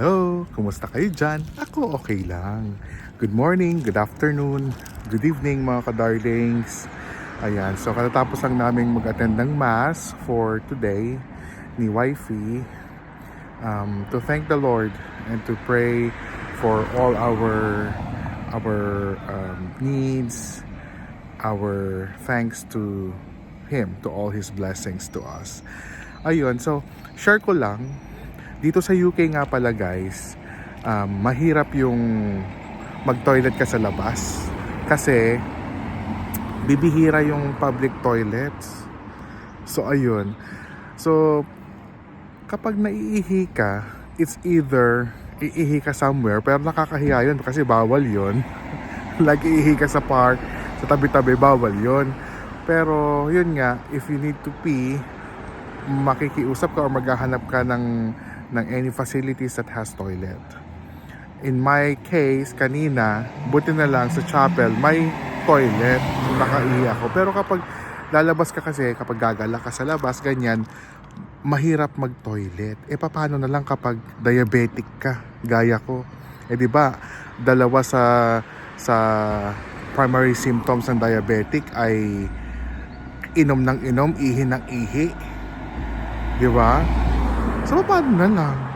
Hello! Kumusta kayo dyan? Ako okay lang. Good morning, good afternoon, good evening mga kadarlings. Ayan, so katatapos lang namin mag-attend ng mass for today ni wifey um, to thank the Lord and to pray for all our our um, needs, our thanks to Him, to all His blessings to us. Ayun, so share ko lang, dito sa UK nga pala guys, um, mahirap yung mag-toilet ka sa labas. Kasi bibihira yung public toilets. So ayun. So kapag naiihi ka, it's either iihi ka somewhere pero nakakahiya yun kasi bawal yun. like iihi ka sa park, sa tabi-tabi bawal yun. Pero yun nga, if you need to pee, makikiusap ka or maghahanap ka ng ng any facilities that has toilet. In my case, kanina, buti na lang sa chapel, may toilet. Nakaihi ako. Pero kapag lalabas ka kasi, kapag gagala ka sa labas, ganyan, mahirap mag-toilet. E paano na lang kapag diabetic ka, gaya ko? Eh di ba, dalawa sa sa primary symptoms ng diabetic ay inom ng inom, ihi ng ihi. Di ba? So paano na lang?